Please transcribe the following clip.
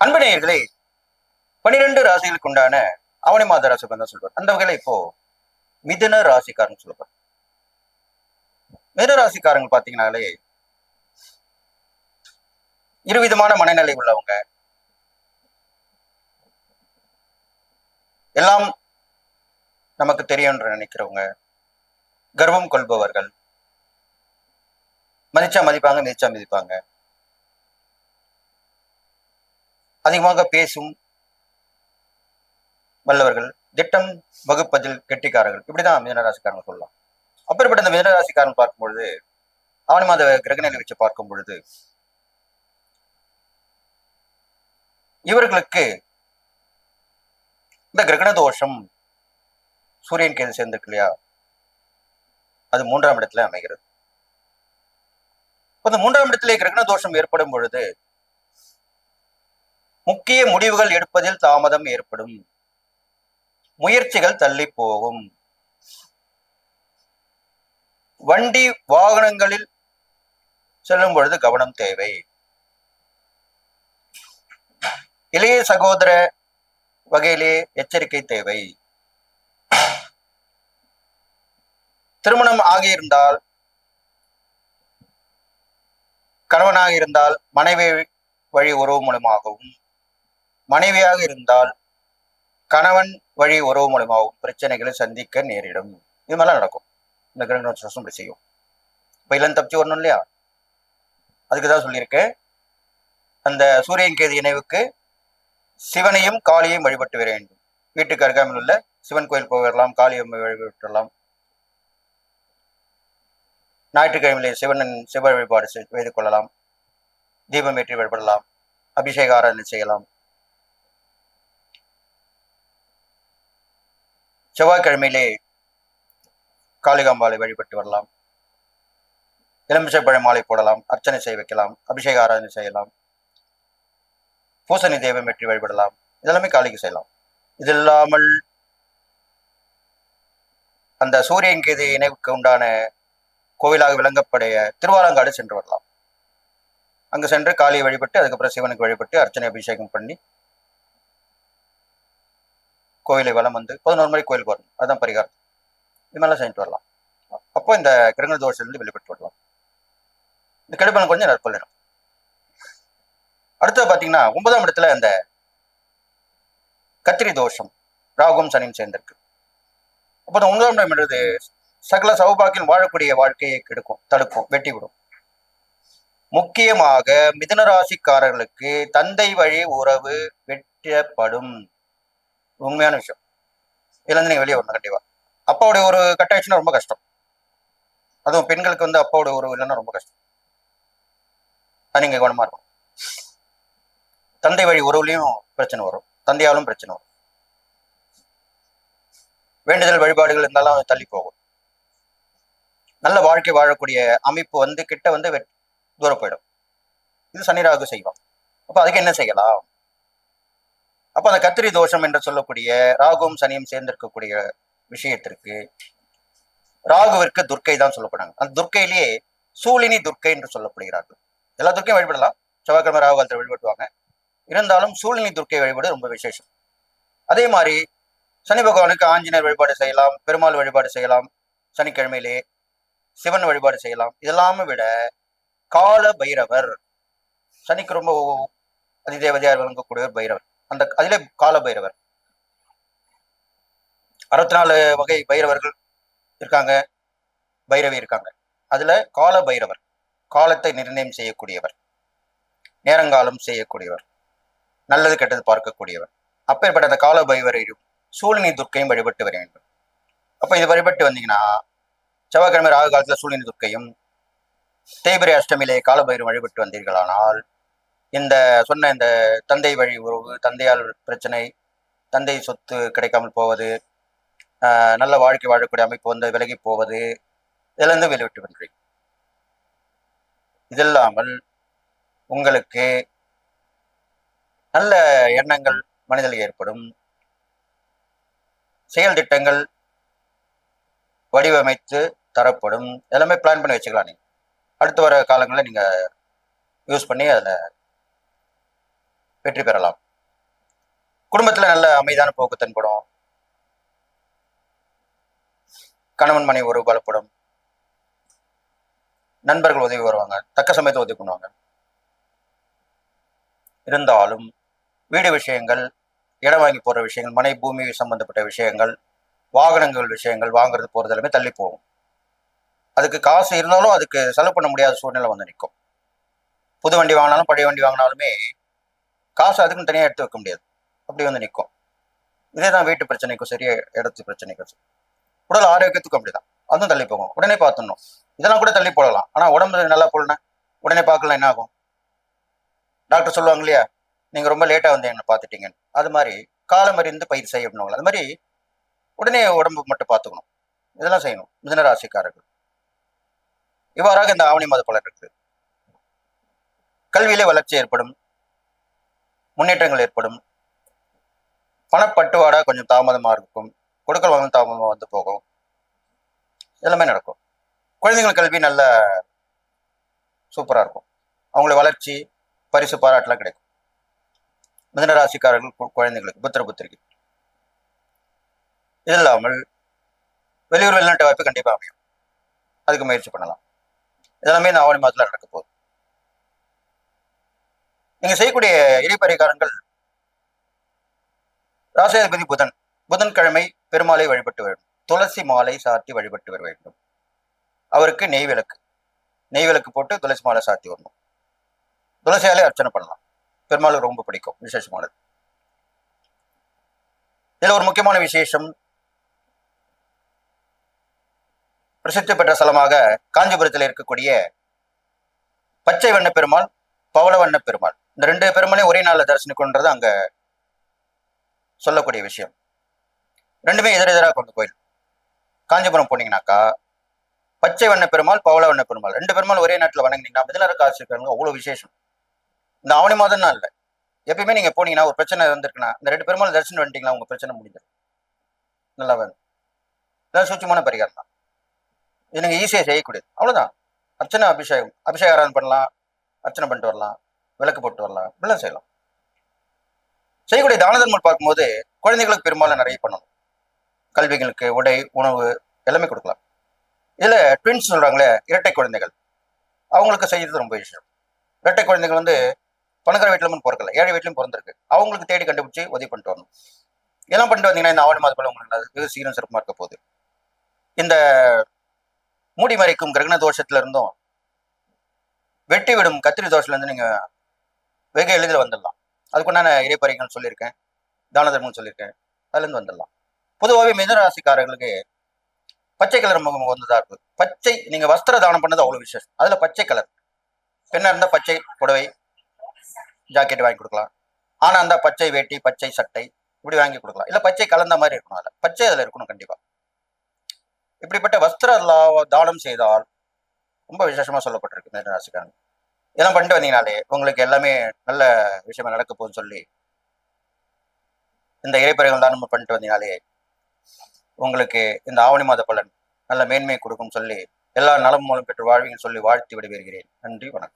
அன்பு நேயர்களே பனிரெண்டு ராசிகளுக்கு உண்டான அவனி மாத ராசி தான் சொல்வார் அந்த வகையில இப்போ மிதுன ராசிக்காரன் சொல்லுவார் மிதுன ராசிக்காரங்க பாத்தீங்கன்னாலே இருவிதமான மனநிலை உள்ளவங்க. எல்லாம் நமக்கு தெரியும் என்று நினைக்கிறவங்க. கர்வம் கொள்பவர்கள். மதிச்சா மதிப்பாங்க மிதிச்சா மிதிப்பாங்க. அதிகமாக பேசும் வல்லவர்கள் திட்டம் வகுப்பதில் கெட்டிக்காரர்கள். இப்படிதான் மிதனராசிக்காரங்க சொல்லலாம். அப்படிப்பட்ட இந்த மிதனராசிக்காரன் பார்க்கும் பொழுது ஆவணி மாத கிரகநிலை வச்சு பார்க்கும் பொழுது இவர்களுக்கு இந்த கிரகண தோஷம் சூரியன் கேது சேர்ந்திருக்கு இல்லையா? அது மூன்றாம் இடத்துல அமைகிறது. இப்ப இந்த மூன்றாம் இடத்திலே கிரகண தோஷம் ஏற்படும் பொழுது முக்கிய முடிவுகள் எடுப்பதில் தாமதம் ஏற்படும். முயற்சிகள் தள்ளி போகும். வண்டி வாகனங்களில் செல்லும் பொழுது கவனம் தேவை. இளைய சகோதர வகையிலே எச்சரிக்கை தேவை. திருமணம் ஆகியிருந்தால் கணவனாக இருந்தால் மனைவி வழி உறவு மூலமாகவும் மனைவியாக இருந்தால் கணவன் வழி உறவு மூலமாகவும் பிரச்சனைகளை சந்திக்க நேரிடும். இது மாதிரிலாம் நடக்கும். இந்த கிரகணம் இப்படி செய்யும் இப்போ இல்லம் தப்பிச்சு வரணும் இல்லையா? அதுக்கு தான் சொல்லியிருக்கேன் அந்த சூரியன் கேது இணைவுக்கு சிவனையும் காளியையும் வழிபட்டு வர வேண்டும். வீட்டுக்கு அருகாமையில் உள்ள சிவன் கோயில் போய் வரலாம் காளியை வழிபட்டுலாம் ஞாயிற்றுக்கிழமையிலே சிவனின் சிவ வழிபாடு செய்து கொள்ளலாம். தீபம் ஏற்றி வழிபடலாம். அபிஷேக ஆராதனை செய்யலாம். செவ்வாய்க்கிழமையிலே காளிகாம்பாலை வழிபட்டு வரலாம். எலுமிச்சை பழ மாலை போடலாம் அர்ச்சனை செய்ய வைக்கலாம் அபிஷேக ஆராதனை செய்யலாம். பூசணி தெய்வம் வெற்றி வழிபடலாம். இதெல்லாமே காளிக்கு செய்யலாம். இது இல்லாமல் அந்த சூரியன் கீதை இணைவுக்கு உண்டான கோவிலாக விளங்கப்படைய திருவாலங்காடு சென்று வரலாம். அங்கு சென்று காளியை வழிபட்டு அதுக்கப்புறம் சிவனுக்கு வழிபட்டு அர்ச்சனை அபிஷேகம் பண்ணி கோயிலை வளம் வந்து பதினோரு மணி கோயிலுக்கு வரணும். அதுதான் பரிகாரம். இது மாதிரிலாம் செஞ்சுட்டு வரலாம். அப்போ இந்த கிரகண தோஷத்திலிருந்து வெளிப்பட்டு வரலாம். இந்த கெடுபலன் கொஞ்சம் நற்பலனும் அடுத்தது பார்த்தீங்கன்னா ஒன்பதாம் இடத்துல அந்த கத்திரி தோஷம் ராகும் சனியும் சேர்ந்திருக்கு. அப்போ இந்த ஒன்பதாம் இடம் என்றது சகல சௌபாக்கியம் வாழக்கூடிய வாழ்க்கையை கெடுக்கும் தடுக்கும் வெட்டி விடும். முக்கியமாக மிதுன ராசிக்காரர்களுக்கு தந்தை வழி உறவு வெட்டப்படும் உண்மையான விஷயம். இதுலேருந்து நீங்கள் வெளியே வரணும் கண்டிப்பா. அப்பாவுடைய ஒரு கட்டாயிடுச்சுன்னா ரொம்ப கஷ்டம். அதுவும் பெண்களுக்கு வந்து அப்பாவோட உறவு இல்லைன்னா ரொம்ப கஷ்டம். அது நீங்க கவனமாக இருக்கும் தந்தை வழி உறவுலையும் பிரச்சனை வரும். தந்தையாலும் பிரச்சனை வரும். வேண்டுதல் வழிபாடுகள் இருந்தாலும் தள்ளி போகும். நல்ல வாழ்க்கை வாழக்கூடிய அமைப்பு வந்து கிட்ட வந்து தூரம் போயிடும் இது சனிராகு செய்வோம் அப்போ அதுக்கு என்ன செய்யலாம்? அப்போ அந்த கத்திரி தோஷம் என்று சொல்லக்கூடிய ராகுவும் சனியும் சேர்ந்திருக்கக்கூடிய விஷயத்திற்கு ராகுவிற்கு துர்க்கை தான் சொல்லப்படுறாங்க. அந்த துர்க்கையிலேயே சூலினி துர்க்கை என்று சொல்லப்படுகிறார்கள். எல்லா துர்க்கையும் வழிபடலாம். செவ்வாய்க்கிழமை ராகு காலத்தில் வழிபட்டுவாங்க இருந்தாலும் சூழினி துர்க்கை வழிபாடு ரொம்ப விசேஷம். அதே மாதிரி சனி பகவானுக்கு ஆஞ்சநேயர் வழிபாடு செய்யலாம் பெருமாள் வழிபாடு செய்யலாம் சனிக்கிழமையிலே சிவன் வழிபாடு செய்யலாம். இதெல்லாமே விட கால பைரவர் சனிக்கு ரொம்ப அதிதேவதையார் விளங்கக்கூடியவர் பைரவர். அந்த அதிலே கால பைரவர் அறுபத்தி நாலு வகை பைரவர்கள் இருக்காங்க பைரவி இருக்காங்க. அதுல கால பைரவர் காலத்தை நிர்ணயம் செய்யக்கூடியவர் நேரங்காலம் செய்யக்கூடியவர் நல்லது கெட்டது பார்க்கக்கூடியவர். அப்பேற்பட்ட அந்த கால பைரவரையும் சூழ்நிலை துர்க்கையும் வழிபட்டு வர வேண்டும். அப்ப இது வழிபட்டு வந்தீங்கன்னா செவ்வாய்க்கிழமை ராகு காலத்துல சூழ்நிலை துர்க்கையும் தேய்பிரை அஷ்டமியிலே காலபைரவம் வழிபட்டு வந்தீர்களானால் இந்த சொன்ன இந்த தந்தை வழி உறவு தந்தையால் பிரச்சனை தந்தை சொத்து கிடைக்காமல் போவது நல்ல வாழ்க்கை வாழக்கூடிய அமைப்பு வந்து விலகி போவது இதிலிருந்து வெளிவிட்டு வென்றி இது இல்லாமல் உங்களுக்கு நல்ல எண்ணங்கள் மனிதனில் ஏற்படும். செயல் திட்டங்கள் வடிவமைத்து தரப்படும். எல்லாமே பிளான் பண்ணி வச்சுக்கலாம் நீங்கள் அடுத்து வர காலங்களில் நீங்கள் யூஸ் பண்ணி அதில் வெற்றி பெறலாம். குடும்பத்துல நல்ல அமைதியான போக்கு தென்படும். கணவன் மனைவி உறவு பலப்படும். நண்பர்கள் உதவி வருவாங்க. தக்க சமயத்தை உதவி பண்ணுவாங்க. இருந்தாலும் வீடு விஷயங்கள் இடம் வாங்கி போற விஷயங்கள் மனை பூமி சம்பந்தப்பட்ட விஷயங்கள் வாகனங்கள் விஷயங்கள் வாங்குறது போறது எல்லாமே தள்ளி போகும். அதுக்கு காசு இருந்தாலும் அதுக்கு செலவு பண்ண முடியாத சூழ்நிலை வந்து நிற்கும். புது வண்டி வாங்கினாலும் பழைய வண்டி வாங்கினாலுமே காசு அதுக்குன்னு தனியாக எடுத்து வைக்க முடியாது. அப்படி வந்து நிற்கும் இதே தான் வீட்டு பிரச்சனைக்கும் சரி இடத்து பிரச்சனைக்கும் சரி. உடல் ஆரோக்கியத்துக்கும் அப்படிதான். அதுவும் தள்ளி போகும். உடனே பார்த்துடணும். இதெல்லாம் கூட தள்ளி போடலாம். ஆனால் உடம்பு நல்லா போடணும் உடனே பார்க்கலாம் என்ன ஆகும்? டாக்டர் சொல்லுவாங்க இல்லையா? நீங்கள் ரொம்ப லேட்டாக வந்து என்ன பார்த்துட்டீங்கன்னு. அது மாதிரி காலம் அறிந்து பயிர் செய்ய அப்படின்னுவாங்க அது மாதிரி உடனே உடம்பு மட்டும் பார்த்துக்கணும். இதெல்லாம் செய்யணும். மிதனராசிக்காரர்கள் இவ்வாறாக இந்த ஆவணி மாத பலன் இருக்குது. கல்வியிலே வளர்ச்சி ஏற்படும். முன்னேற்றங்கள் ஏற்படும். பணப்பட்டுவாடா கொஞ்சம் தாமதமா இருக்கும். கொடுக்கல் வாங்கல் தாமதமா வந்து போகும். எல்லாமே நடக்கும். குழந்தைகள் கல்வி நல்ல சூப்பரா இருக்கும். அவங்களுடைய வளர்ச்சி பரிசு பாராட்டுலாம் கிடைக்கும். மிதனராசிக்காரர்கள் ராசிக்காரர்கள் கு- புத்திர புத்திரிக்கு இது இல்லாமல் வெளியூர் வெளிநாட்டு வாய்ப்பு கண்டிப்பாக அமையும். அதுக்கு முயற்சி பண்ணலாம். இதெல்லாமே இந்த ஆவணி மாதத்தில் நடக்க போகுது. நீங்க செய்யக்கூடிய இறைப்பரிகாரங்கள் ராசியாதிபதி புதன். புதன்கிழமை பெருமாளை வழிபட்டு வேண்டும் துளசி மாலை சாத்தி வழிபட்டு வர வேண்டும். அவருக்கு நெய் விளக்கு. நெய் விளக்கு போட்டு துளசி மாலை சாத்தி வரணும். துளசியாலே அர்ச்சனை பண்ணலாம். பெருமாளுக்கு ரொம்ப பிடிக்கும் விசேஷமானது. இதில் ஒரு முக்கியமான விசேஷம். பிரசித்தி பெற்ற ஸ்தலமாக காஞ்சிபுரத்தில் இருக்கக்கூடிய பச்சை வண்ண பெருமாள் பவள வண்ண பெருமாள். இந்த ரெண்டு பெருமாளையும் ஒரே நாளில் தரிசனிக்கணுன்றது அங்கே சொல்லக்கூடிய விஷயம். ரெண்டுமே எதிர் எதிராக கொண்ட கோயில் காஞ்சிபுரம் போனீங்கன்னாக்கா பச்சை வண்ண பெருமாள் பவள வண்ண பெருமாள் ரெண்டு பெருமாள் ஒரே நாட்டில் வணங்கினீங்கன்னா மிதனர காசு அவ்வளோ விசேஷம். இந்த ஆவணி மாதம் தான் இல்லை எப்பயுமே நீங்கள் போனீங்கன்னா ஒரு பிரச்சனை வந்திருக்குன்னா இந்த ரெண்டு பெருமாள் தரிசனம் வந்துட்டீங்களா உங்கள் பிரச்சனை முடிஞ்சது நல்லா வந்து இதான் சூட்சமான பரிகாரம் தான். இது நீங்கள் ஈஸியாக செய்யக்கூடியது. அவ்வளோதான் அர்ச்சனை அபிஷேகம் அபிஷேக ஆராதனை பண்ணலாம் அர்ச்சனை பண்ணிட்டு வரலாம். விளக்கு போட்டு வரலாம். இப்படிலாம் செய்யலாம். செய்யக்கூடிய தான தர்மம் பார்க்கும்போது குழந்தைகளுக்கு பெரும்பாலும் நிறைய பண்ணணும். கல்விகளுக்கு உடை உணவு எல்லாமே கொடுக்கலாம். இதுல ட்வின்ஸ் சொல்கிறாங்களே இரட்டை குழந்தைகள். அவங்களுக்கு செய்யறது ரொம்ப விஷயம் இரட்டை குழந்தைகள் வந்து பணக்கார வீட்டிலும் பிறக்கல. ஏழை வீட்லயும் பிறந்திருக்கு. அவங்களுக்கு தேடி கண்டுபிடிச்சு உதவி பண்ணிட்டு வரணும். இதெல்லாம் பண்ணிட்டு வந்தீங்கன்னா இந்த ஆவணி மாதம் உங்களுக்கு நல்லது. வெகு இருக்க போகுது. இந்த மூடி மறைக்கும் கிரகண தோஷத்துல இருந்தும் வெட்டி விடும் கத்திரி தோஷத்துல இருந்து நீங்க வெகு எளிதில் வந்துடலாம். அதுக்குண்டான இறைப்பறைகள் சொல்லியிருக்கேன். தான தர்மம் சொல்லியிருக்கேன். அதுலேருந்து வந்துடலாம். பொதுவாகவே மிதராசிக்காரர்களுக்கு பச்சை கலர் முகம் வந்ததாக இருக்குது பச்சை நீங்கள் வஸ்திர தானம் பண்ணது அவ்வளோ விசேஷம். அதில் பச்சை கலர். பெண்ணாக இருந்தால் பச்சை புடவை ஜாக்கெட் வாங்கி கொடுக்கலாம். ஆனால் இருந்தால் பச்சை வேட்டி பச்சை சட்டை இப்படி வாங்கி கொடுக்கலாம். இல்லை பச்சை கலந்த மாதிரி இருக்கணும் அதில். பச்சை அதில் இருக்கணும் கண்டிப்பாக இப்படிப்பட்ட வஸ்திர தானம் செய்தால் ரொம்ப விசேஷமாக சொல்லப்பட்டிருக்கு மிதராசிக்காரங்க இதெல்லாம் பண்ணிட்டு வந்தீங்கனாலே உங்களுக்கு எல்லாமே நல்ல விஷயமா நடக்க போகுதுன்னு சொல்லி இந்த இறைப்பறைகள் தானம் பண்ணிட்டு வந்தீங்கனாலே உங்களுக்கு இந்த ஆவணி மாத பலன் நல்ல மேன்மையை கொடுக்கும் சொல்லி எல்லா நலம் மூலம் பெற்று வாழ்வீங்கன்னு சொல்லி வாழ்த்தி விடுவீர்கள் நன்றி வணக்கம்.